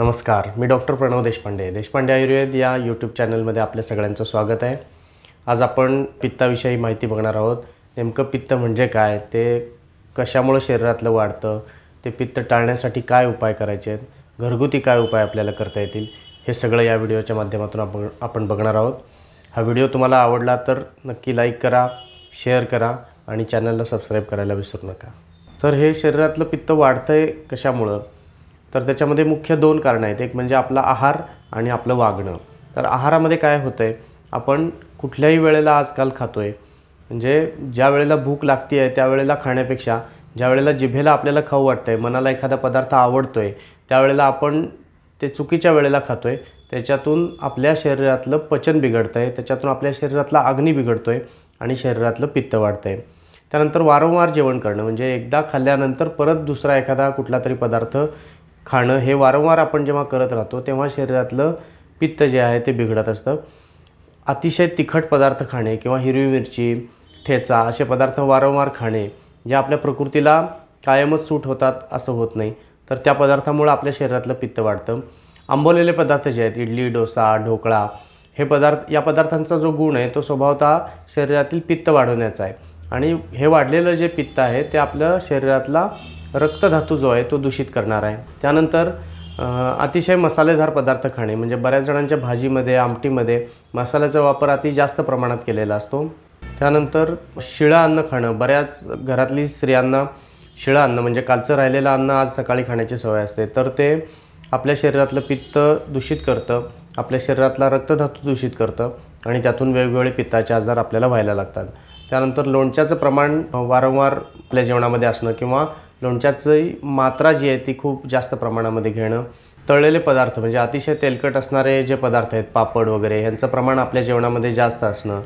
नमस्कार मी डॉक्टर प्रणव देशपांडे. देशपांडे आयुर्वेद या यूट्यूब चॅनलमध्ये आपल्या सगळ्यांचं स्वागत आहे. आज आपण पित्ताविषयी माहिती बघणार आहोत. नेमकं पित्त म्हणजे काय? ते कशामुळं शरीरातलं वाढतं? ते पित्त टाळण्यासाठी काय उपाय करायचे? आहेत घरगुती काय उपाय आपल्याला करता येतील? हे सगळं या व्हिडिओच्या माध्यमातून आपण आपण बघणार आहोत. हा व्हिडिओ तुम्हाला आवडला तर नक्की लाईक करा शेअर करा आणि चॅनलला सबस्क्राईब करायला विसरू नका. तर हे शरीरातलं पित्त वाढतं आहे कशामुळं? तर त्याच्यामध्ये मुख्य दोन कारणं आहेत. एक म्हणजे आपला आहार आणि आपलं वागणं. तर आहारामध्ये काय होतं आहे आपण कुठल्याही वेळेला आजकाल खातो आहे म्हणजे ज्या वेळेला भूक लागती आहे त्यावेळेला खाण्यापेक्षा ज्या वेळेला जिभेला आपल्याला खाऊ वाटतं आहे मनाला एखादा पदार्थ आवडतो आहे त्यावेळेला आपण ते चुकीच्या वेळेला खातो आहे त्याच्यातून आपल्या शरीरातलं पचन बिघडतं आहे त्याच्यातून आपल्या शरीरातला अग्नी बिघडतो आहे आणि शरीरातलं पित्त वाढतं आहे त्यानंतर वारंवार जेवण करणं. म्हणजे एकदा खाल्ल्यानंतर परत दुसरा एखादा कुठला तरी पदार्थ खाणं हे वारंवार आपण जेव्हा करत राहतो तेव्हा शरीरातलं पित्त जे आहे ते बिघडत असतं. अतिशय तिखट पदार्थ खाणे किंवा हिरवी मिरची ठेचा असे पदार्थ वारंवार खाणे जे आपल्या प्रकृतीला कायमच सूट होतात असं होत नाही. तर त्या पदार्थामुळं आपल्या शरीरातलं पित्त वाढतं. आंबवलेले पदार्थ जे आहेत इडली डोसा ढोकळा हे पदार्थ या पदार्थांचा जो गुण आहे तो स्वभावतः शरीरातील पित्त वाढवण्याचा आहे. आणि हे वाढलेलं जे पित्त आहे ते आपल्या शरीरातला रक्तधातू जो आहे तो दूषित करणार आहे. त्यानंतर अतिशय मसालेदार पदार्थ खाणे म्हणजे बऱ्याच जणांच्या भाजीमध्ये आमटीमध्ये मसाल्याचा वापर अति जास्त प्रमाणात केलेला असतो. त्यानंतर शिळं अन्न खाणं बऱ्याच घरातली स्त्रियांना शिळं अन्न म्हणजे कालचं राहिलेलं अन्न आज सकाळी खाण्याची सवय असते. तर ते आपल्या शरीरातलं पित्त दूषित करतं आपल्या शरीरातला रक्तधातू दूषित करतं आणि त्यातून वेगवेगळे पित्ताचे आजार आपल्याला व्हायला लागतात. त्यानंतर लोणच्याचं प्रमाण वारंवार आपल्या जेवणामध्ये असणं किंवा लोणच्याची मात्रा जी आहे ती खूप जास्त प्रमाणामध्ये घेणं तळलेले पदार्थ म्हणजे अतिशय तेलकट असणारे जे पदार्थ आहेत पापड वगैरे ह्यांचं प्रमाण आपल्या जेवणामध्ये जास्त असणं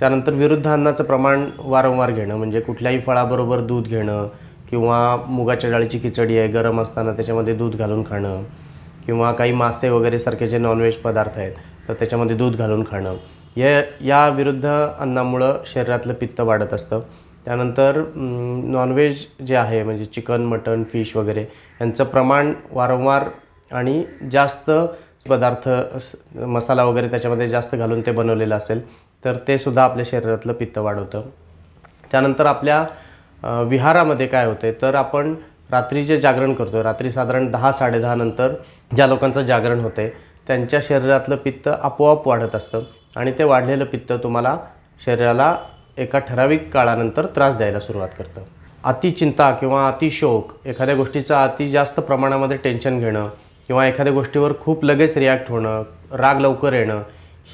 त्यानंतर विरुद्ध अन्नाचं प्रमाण वारंवार घेणं म्हणजे कुठल्याही फळाबरोबर दूध घेणं किंवा मुगाच्या डाळीची खिचडी आहे गरम असताना त्याच्यामध्ये दूध घालून खाणं किंवा काही मासे वगैरे सारखे जे नॉनव्हेज पदार्थ आहेत तर त्याच्यामध्ये दूध घालून खाणं. या या विरुद्ध अन्नामुळं शरीरातलं पित्त वाढत असतं. त्यानंतर नॉनव्हेज जे आहे म्हणजे चिकन मटन फिश वगैरे यांचं प्रमाण वारंवार आणि जास्त पदार्थ मसाला वगैरे त्याच्यामध्ये जास्त घालून ते बनवलेलं असेल तर ते सुद्धा आपल्या शरीरातलं पित्त वाढवतं. त्यानंतर आपल्या विहारामध्ये काय होते तर आपण रात्री जे जागरण करतो रात्री साधारण दहा साडेदहा नंतर ज्या लोकांचं जागरण होते त्यांच्या शरीरातलं पित्त आपोआप वाढत असतं आणि ते वाढलेलं पित्त तुम्हाला शरीराला एका ठराविक काळानंतर त्रास द्यायला सुरुवात करतं. अतिचिंता किंवा अतिशोक एखाद्या गोष्टीचं अति जास्त प्रमाणामध्ये टेन्शन घेणं किंवा एखाद्या गोष्टीवर खूप लगेच रिॲक्ट होणं राग लवकर येणं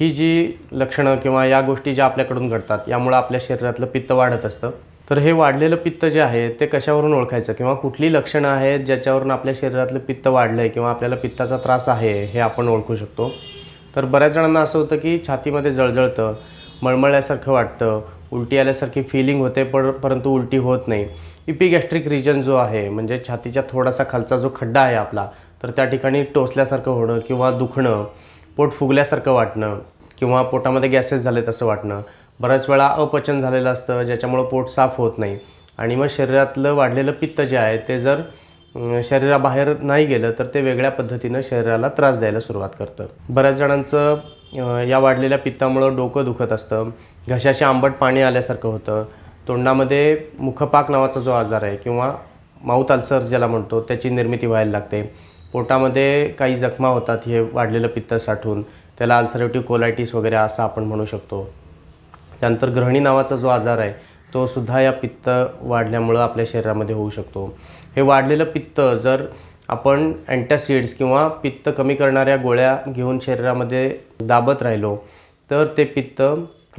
ही जी लक्षणं किंवा या गोष्टी ज्या आपल्याकडून घडतात यामुळं आपल्या शरीरातलं पित्त वाढत असतं. तर हे वाढलेलं पित्त जे आहे ते कशावरून ओळखायचं किंवा कुठली लक्षणं आहेत ज्याच्यावरून आपल्या शरीरातलं पित्त वाढलं आहे किंवा आपल्याला पित्ताचा त्रास आहे हे आपण ओळखू शकतो. तर बऱ्याच जणांना असं होतं की छातीमध्ये जळजळतं मळमळल्यासारखं वाटतं उलटी आल्यासारखी फिलिंग होते पण परंतु उलटी होत नाही. इपिगॅस्ट्रिक रिजन जो आहे म्हणजे छातीच्या थोडासा खालचा जो खड्डा आहे आपला तर त्या ठिकाणी टोचल्यासारखं होणं किंवा दुखणं पोट फुगल्यासारखं वाटणं किंवा पोटामध्ये गॅसेस झाले तसं वाटणं बऱ्याच वेळा अपचन झालेलं असतं ज्याच्यामुळं पोट साफ होत नाही. आणि मग शरीरातलं वाढलेलं पित्त जे आहे ते जर शरीराबाहेर नाही गेलं तर ते वेगळ्या पद्धतीनं शरीराला त्रास द्यायला सुरुवात करतं. बऱ्याच जणांचं या वाढलेल्या पित्तामुळं डोकं दुखत असतं. घशाशी आंबट पाणी आल्यासारखं होतं. तोंडामध्ये मुखपाक नावाचा जो आजार आहे किंवा माऊथ अल्सर ज्याला म्हणतो त्याची निर्मिती व्हायला लागते. पोटामध्ये काही जखमा होतात हे वाढलेलं पित्त साठून. त्याला अल्सरेटिव्ह कोलायटिस वगैरे असं आपण म्हणू शकतो. त्यानंतर ग्रहणी नावाचा जो आजार आहे तो सुद्धा या पित्त वाढल्यामुळं आपल्या शरीरामध्ये होऊ शकतो. हे वाढलेलं पित्त जर आपण अँटॅसिड्स किंवा पित्त कमी करणाऱ्या गोळ्या घेऊन शरीरामध्ये दाबत राहिलो तर ते पित्त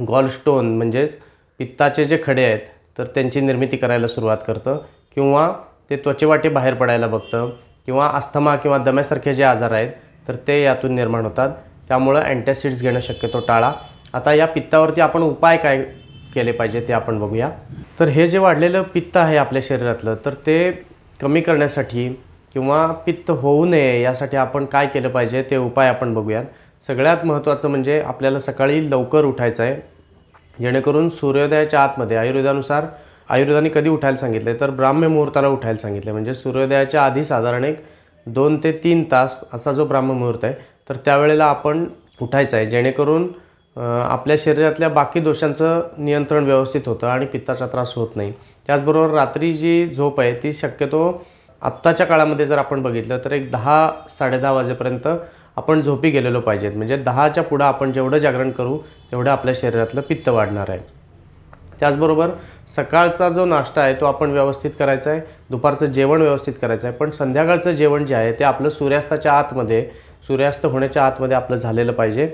गॉलस्टोन म्हणजेच पित्ताचे जे खडे आहेत तर त्यांची निर्मिती करायला सुरुवात करतं. किंवा ते त्वचेवाटे बाहेर पडायला बघतं किंवा अस्थमा किंवा दम्यासारखे जे आजार आहेत तर ते यातून निर्माण होतात. त्यामुळं अँटॅसिड्स घेणं शक्यतो टाळा. आता या पित्तावरती आपण उपाय काय केले पाहिजे ते आपण बघूया. तर हे जे वाढलेलं पित्त आहे आपल्या शरीरातलं तर ते कमी करण्यासाठी किंवा पित्त होऊ नये यासाठी आपण काय केलं पाहिजे ते उपाय आपण बघूयात. सगळ्यात महत्त्वाचं म्हणजे आपल्याला सकाळी लवकर उठायचं आहे. जेणेकरून सूर्योदयाच्या आतमध्ये आयुर्वेदानुसार आयुर्वेदाने कधी उठायला सांगितले तर ब्राह्म्य मुहूर्ताला उठायला सांगितले म्हणजे सूर्योदयाच्या आधी साधारण एक दोन ते तीन तास असा जो ब्राह्ममुहूर्त आहे तर त्यावेळेला आपण उठायचं आहे. जेणेकरून आपल्या शरीरातल्या बाकी दोषांचं नियंत्रण व्यवस्थित होतं आणि पित्ताचा त्रास होत नाही. त्याचबरोबर रात्री जी झोप आहे ती शक्यतो आत्ताच्या काळामध्ये जर आपण बघितलं तर एक दहा साडेदहा वाजेपर्यंत आपण झोपी गेलेलो पाहिजेत. म्हणजे दहाच्या पुढं आपण जेवढं जागरण करू तेवढं आपल्या शरीरातलं पित्त वाढणार आहे. त्याचबरोबर सकाळचा जो नाश्ता आहे तो आपण व्यवस्थित करायचा आहे. दुपारचं जेवण व्यवस्थित करायचं आहे. पण संध्याकाळचं जेवण जे आहे ते आपलं सूर्यास्ताच्या आतमध्ये सूर्यास्त होण्याच्या आतमध्ये आपलं झालेलं पाहिजे.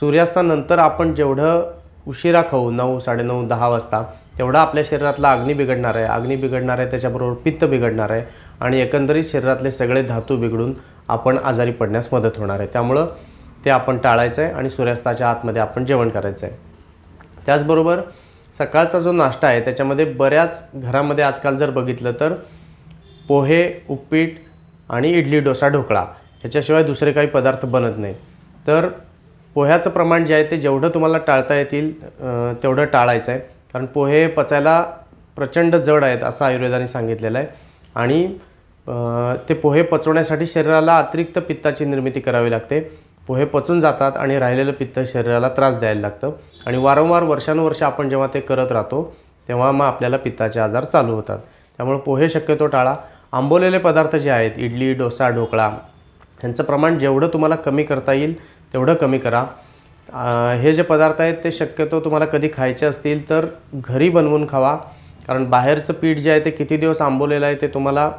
सूर्यास्तानंतर आपण जेवढं उशिरा खाऊ नऊ साडेनऊ दहा वाजता तेवढा आपल्या शरीरातला अग्नी बिघडणार आहे. अग्नी बिघडणार आहे त्याच्याबरोबर पित्त बिघडणार आहे. आणि एकंदरीत शरीरातले सगळे धातू बिघडून आपण आजारी पडण्यास मदत होणार आहे. त्यामुळं ते आपण टाळायचं आहे आणि सूर्यास्ताच्या आतमध्ये आपण जेवण करायचं आहे त्याचबरोबर सकाळचा जो नाश्ता आहे त्याच्यामध्ये बऱ्याच घरामध्ये आजकाल जर बघितलं तर पोहे उपीट आणि इडली डोसा ढोकळा ह्याच्याशिवाय दुसरे काही पदार्थ बनत नाही तर पोह्याचं प्रमाण जे आहे ते जेवढं तुम्हाला टाळता येतील तेवढं टाळायचं आहे कारण पोहे पचायला प्रचंड जड आहेत असं आयुर्वेदाने सांगितलेलं आहे. आणि ते पोहे पचवण्यासाठी शरीराला अतिरिक्त पित्ताची निर्मिती करावी लागते. पोहे पचून जातात आणि राहिलेलं पित्त शरीराला त्रास द्यायला लागतं. आणि वारंवार वर्षानुवर्ष आपण जेव्हा ते करत राहतो तेव्हा मग आपल्याला पित्ताचे आजार चालू होतात. त्यामुळे पोहे शक्यतो टाळा. आंबवलेले पदार्थ जे आहेत इडली डोसा ढोकळा ह्यांचं प्रमाण जेवढं तुम्हाला कमी करता येईल तेवढं कमी करा. हे जे पदार्थ आहेत ते शक्यतो तुम्हाला कधी खायचे असतील तर घरी बनवून खावा. कारण बाहेरचं पीठ जे आहे ते किती दिवस आंबवलेलं आहे ते तुम्हाला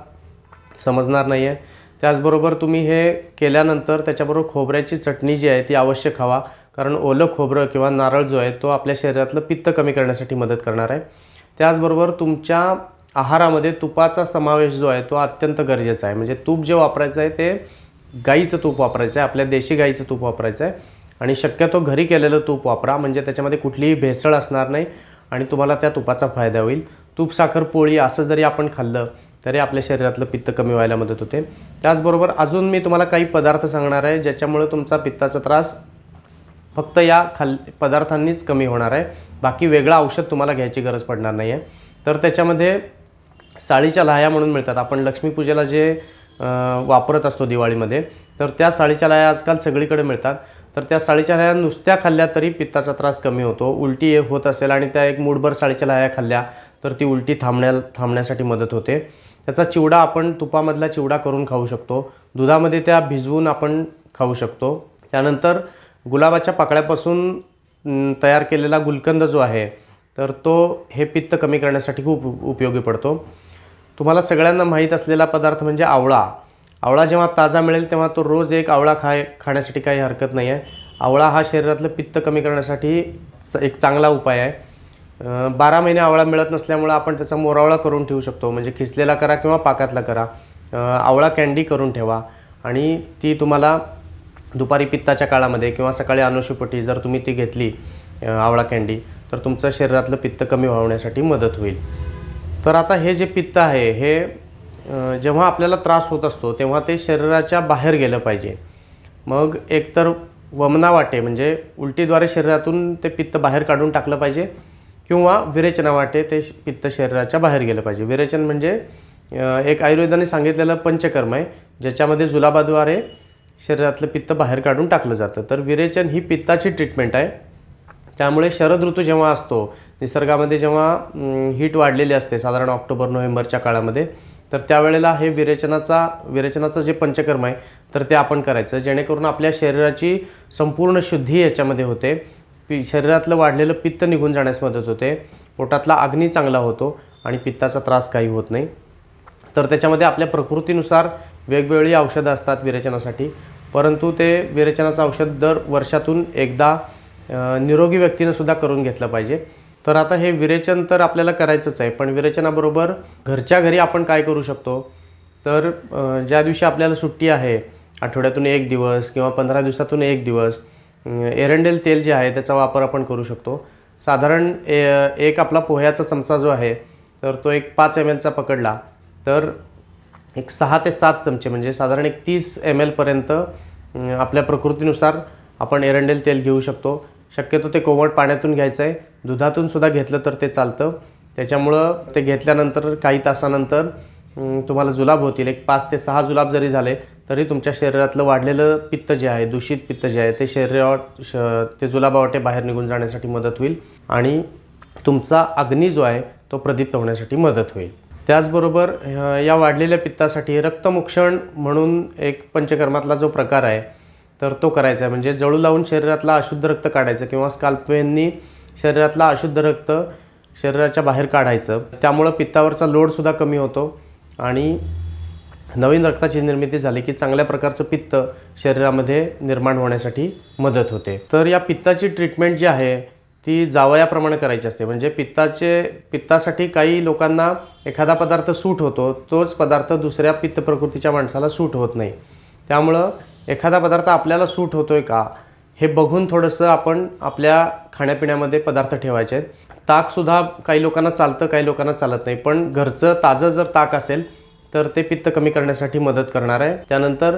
समजणार नाही आहे त्याचबरोबर तुम्ही हे केल्यानंतर त्याच्याबरोबर खोबऱ्याची चटणी जी आहे ती अवश्य खावा. कारण ओलं खोबरं किंवा नारळ जो आहे तो आपल्या शरीरातलं पित्त कमी करण्यासाठी मदत करणार आहे. त्याचबरोबर तुमच्या आहारामध्ये तुपाचा समावेश जो आहे तो अत्यंत गरजेचा आहे. म्हणजे तूप जे वापरायचं आहे ते गाईचं तूप वापरायचं आहे आपल्या देशी गाईचं तूप वापरायचं आहे. आणि शक्यतो घरी केलेलं तूप वापरा. म्हणजे त्याच्यामध्ये कुठलीही भेसळ असणार नाही. आणि तुम्हाला त्या तुपाचा फायदा होईल. तूप साखर पोळी असं जरी आपण खाल्लं तरी आपल्या शरीरातलं पित्त कमी व्हायला मदत होते. त्याचबरोबर अजून मी तुम्हाला काही पदार्थ सांगणार आहे ज्याच्यामुळे तुमचा पित्ताचा त्रास फक्त या खाल पदार्थांनीच कमी होणार आहे. बाकी वेगळं औषध तुम्हाला घ्यायची गरज पडणार नाही आहे तर त्याच्यामध्ये साळीच्या लाह्या म्हणून मिळतात. आपण लक्ष्मीपूजेला जे वापरत असतो दिवाळीमध्ये तर त्या साळीच्या लाह्या आजकाल सगळीकडे मिळतात. तर त्या साळीच्या लाह्या नुसत्या खाल्ल्या तरी पित्ताचा त्रास कमी होतो. उलटी होत असेल आणि त्या एक मूठभर साळीच्या लाह्या खाल्ल्या तर ती उलटी थांबण्या थांबण्यासाठी मदत होते. त्याचा चिवडा आपण तुपामधला चिवडा करून खाऊ शकतो. दुधामध्ये त्या भिजवून आपण खाऊ शकतो. त्यानंतर गुलाबाच्या पाकळ्यापासून तयार केलेला गुलकंद जो आहे तर तो हे पित्त कमी करण्यासाठी खूप उप- उपयोगी पडतो. तुम्हाला सगळ्यांना माहीत असलेला पदार्थ म्हणजे आवळा. आवळा जेव्हा ताजा मिळेल तेव्हा तो रोज एक आवळा खाय खाण्यासाठी काही हरकत नाही आहे आवळा हा शरीरातलं पित्त कमी करण्यासाठी स- एक चांगला उपाय आहे. बारा महिने आवळा मिळत नसल्यामुळं आपण त्याचा मोरावळा करून ठेवू शकतो. म्हणजे खिसलेला करा किंवा पाकातला करा. आवळा कॅन्डी करून ठेवा. आणि ती तुम्हाला दुपारी पित्ताच्या काळामध्ये किंवा सकाळी अनुषुपटी जर तुम्ही ती घेतली आवळा कॅन्डी तर तुमचं शरीरातलं पित्त कमी होण्यासाठी मदत होईल. तर आता हे जे पित्त आहे हे जेव्हा आपल्याला त्रास होत असतो तेव्हा ते शरीराच्या बाहेर गेलं पाहिजे. मग एकतर वमना वाटे म्हणजे उलटीद्वारे शरीरातून ते पित्त बाहेर काढून टाकलं पाहिजे किंवा विरेचना वाटे ते श- पित्त शरीराच्या बाहेर गेलं पाहिजे. विरेचन म्हणजे एक आयुर्वेदाने सांगितलेलं पंचकर्म आहे ज्याच्यामध्ये जुलाबाद्वारे शरीरातलं पित्त बाहेर काढून टाकलं जातं. तर विरेचन ही पित्ताची ट्रीटमेंट आहे. त्यामुळे शरद ऋतू जेव्हा असतो निसर्गामध्ये जेव्हा हीट वाढलेली असते साधारण ऑक्टोबर नोव्हेंबरच्या काळामध्ये तर त्यावेळेला हे विरेचनाचा विरेचनाचं जे पंचकर्म आहे तर ते आपण करायचं. जेणेकरून आपल्या शरीराची संपूर्ण शुद्धी याच्यामध्ये होते. पि शरीरातलं वाढलेलं पित्त निघून जाण्यास मदत होते. पोटातला अग्नी चांगला होतो आणि पित्ताचा त्रास काही होत नाही. तर त्याच्यामध्ये आपल्या प्रकृतीनुसार वेगवेगळी औषधं असतात विरेचनासाठी. परंतु ते विरेचनाचं औषध दर वर्षातून एकदा निरोगी व्यक्तीनं सुद्धा करून घेतलं पाहिजे. तर आता हे विरेचन तर आपल्याला करायचंच आहे पण विरेचनाबरोबर घरच्या घरी आपण काय करू शकतो? तर ज्या दिवशी आपल्याला सुट्टी आहे आठवड्यातून एक दिवस किंवा पंधरा दिवसातून एक दिवस एरंडेल तेल जे आहे त्याचा वापर आपण करू शकतो. साधारण ए एक आपला पोह्याचा चमचा जो आहे तर तो एक पाच एम एलचा पकडला तर एक सहा ते सात चमचे म्हणजे साधारण एक तीस एम एलपर्यंत आपल्या प्रकृतीनुसार आपण एरंडेल तेल घेऊ शकतो. शक्यतो ते कोमट पाण्यातून घ्यायचं आहे दुधातून सुद्धा घेतलं तर ते चालतं. त्याच्यामुळं ते घेतल्यानंतर काही तासानंतर तुम्हाला जुलाब होतील. एक पाच ते सहा जुलाब जरी झाले तरी तुमच्या शरीरातलं वाढलेलं पित्त जे आहे दूषित पित्त जे आहे ते शरीरावाट श ते जुलाबावाटे बाहेर निघून जाण्यासाठी मदत होईल आणि तुमचा अग्नी जो आहे तो प्रदीप्त होण्यासाठी मदत होईल. त्याचबरोबर या वाढलेल्या पित्तासाठी रक्तमुक्षण म्हणून एक पंचकर्मातला जो प्रकार आहे तर तो करायचा आहे. म्हणजे जळू लावून शरीरातला अशुद्ध रक्त काढायचं किंवा स्काल्पेननी शरीरातला अशुद्ध रक्त शरीराच्या बाहेर काढायचं. त्यामुळं पित्तावरचा लोडसुद्धा कमी होतो. आणि नवीन रक्ताची निर्मिती झाली की चांगल्या प्रकारचं पित्त शरीरामध्ये निर्माण होण्यासाठी मदत होते. तर या पित्ताची ट्रीटमेंट जी आहे ती जावयाप्रमाणे करायची असते. म्हणजे पित्ताचे पित्तासाठी काही लोकांना एखादा पदार्थ सूट होतो तोच पदार्थ दुसऱ्या पित्त प्रकृतीच्या माणसाला सूट होत नाही. त्यामुळं एखादा पदार्थ आपल्याला सूट होतो आहे का? हे बघून थोडंसं आपण आपल्या खाण्यापिण्यामध्ये पदार्थ ठेवायचे आहेत. ताकसुद्धा काही लोकांना चालतं काही लोकांना चालत नाही. पण घरचं ताजं जर ताक असेल तर ते पित्त कमी करण्यासाठी मदत करणार आहे. त्यानंतर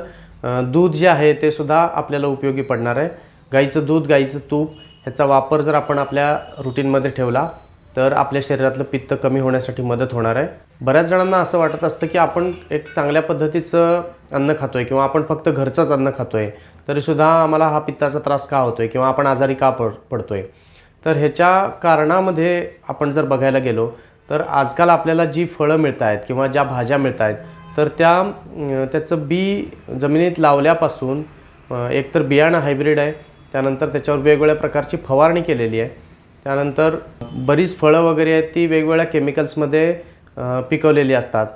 दूध जे आहे ते सुद्धा आपल्याला उपयोगी पडणार आहे. गाईचं दूध गाईचं तूप ह्याचा वापर जर आपण आपल्या रुटीनमध्ये ठेवला तर आपल्या शरीरातलं पित्त कमी होण्यासाठी मदत होणार आहे. बऱ्याच जणांना असं वाटत असतं की आपण एक चांगल्या पद्धतीचं अन्न खातोय किंवा आपण फक्त घरचंच अन्न खातोय तरीसुद्धा आम्हाला हा पित्ताचा त्रास का होतोय किंवा आपण आजारी का पड पडतोय? तर ह्याच्या कारणामध्ये आपण जर बघायला गेलो तर आजकाल आपल्याला जी फळं मिळत आहेत किंवा ज्या भाज्या मिळत आहेत तर त्या त्याचं बी जमिनीत लावल्यापासून एकतर बियाणं हायब्रिड आहे त्यानंतर त्याच्यावर वेगवेगळ्या प्रकारची फवारणी केलेली आहे. त्यानंतर बरीच फळं वगैरे आहेत ती वेगवेगळ्या केमिकल्समध्ये पिकवलेली असतात.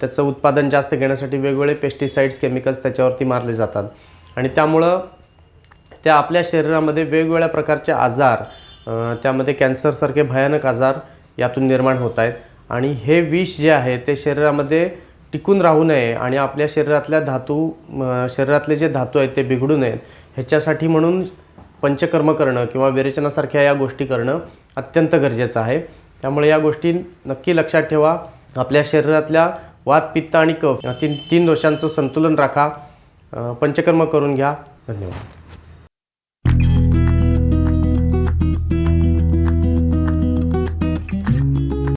त्याचं उत्पादन जास्त घेण्यासाठी वेगवेगळे पेस्टिसाइड्स केमिकल्स त्याच्यावरती मारले जातात. आणि त्यामुळं त्या आपल्या शरीरामध्ये वेगवेगळ्या प्रकारचे आजार त्यामध्ये कॅन्सरसारखे भयानक आजार यातून निर्माण होत आहेत. आणि हे विष जे आहे ते शरीरामध्ये टिकून राहू नये आणि आपल्या शरीरातल्या धातू शरीरातले जे धातू आहेत ते बिघडू नयेत. ह्याच्यासाठी म्हणून पंचकर्म करणं किंवा विरेचनासारख्या या गोष्टी करणं अत्यंत गरजेचं आहे. त्यामुळे या गोष्टी नक्की लक्षात ठेवा. आपल्या शरीरातल्या वात पित्त आणि कफ या तीन तीन दोषांचं संतुलन राखा. पंचकर्म करून घ्या. धन्यवाद.